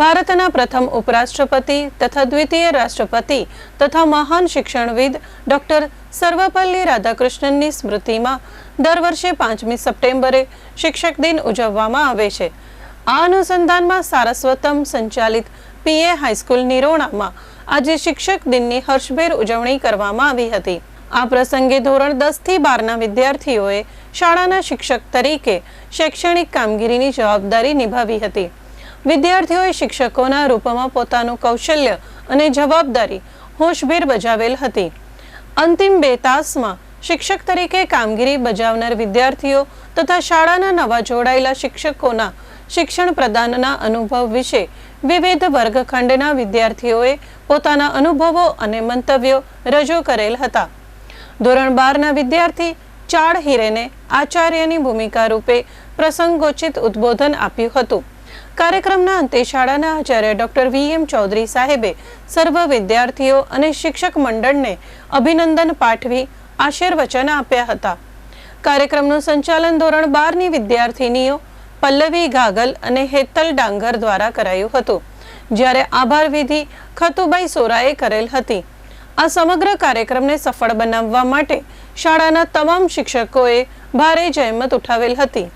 ભારતના પ્રથમ ઉપરાષ્ટ્રપતિ તથા દ્વિતીય રાષ્ટ્રપતિ તથા મહાન શિક્ષણવિદ ડોક્ટર સર્વપલ્લી રાધાકૃષ્ણનની સ્મૃતિમાં દર વર્ષે પાંચમી સપ્ટેમ્બરે શિક્ષક દિન ઉજવવામાં આવે છે. આ અનુસંધાનમાં સારસ્વતમ સંચાલિત પીએ હાઈસ્કૂલ નિરોણામાં આજે શિક્ષક દિનની હર્ષભેર ઉજવણી કરવામાં આવી હતી. આ પ્રસંગે ધોરણ દસથી બારના વિદ્યાર્થીઓએ શાળાના શિક્ષક તરીકે શૈક્ષણિક કામગીરીની જવાબદારી નિભાવી હતી. વિદ્યાર્થીઓએ શિક્ષકોના રૂપમાં પોતાનું કૌશલ્ય અને જવાબદારી હોશભેર બજાવેલ હતી. અંતિમ બે તાસમાં શિક્ષક તરીકે કામગીરી બજાવનાર વિદ્યાર્થીઓ તથા શાળાના નવા જોડાયેલા શિક્ષકોના શિક્ષણ પ્રદાનના અનુભવ વિશે વિવિધ વર્ગખંડના વિદ્યાર્થીઓએ પોતાના અનુભવો અને મંતવ્યો રજૂ કરેલ હતા. ધોરણ બારના વિદ્યાર્થી ચાળ હિરેને આચાર્યની ભૂમિકા રૂપે પ્રસંગોચિત ઉદ્બોધન આપ્યું હતું. કાર્યક્રમના અંતે શાળાના આચાર્ય ડોક્ટર વી એમ ચૌધરી સાહેબે સર્વ વિદ્યાર્થીઓ અને શિક્ષક મંડળને અભિનંદન પાઠવી આશીર્વચન આપ્યા હતા. કાર્યક્રમનું સંચાલન ધોરણ બારની વિદ્યાર્થિનીઓ પલ્લવી ગાગલ અને હેતલ ડાંગર દ્વારા કરાયું હતું, જ્યારે આભાર વિધિ ખતુબાઈ સોરાએ કરેલ હતી. આ સમગ્ર કાર્યક્રમને સફળ બનાવવા માટે શાળાના તમામ શિક્ષકોએ ભારે જહેમત ઉઠાવેલ હતી.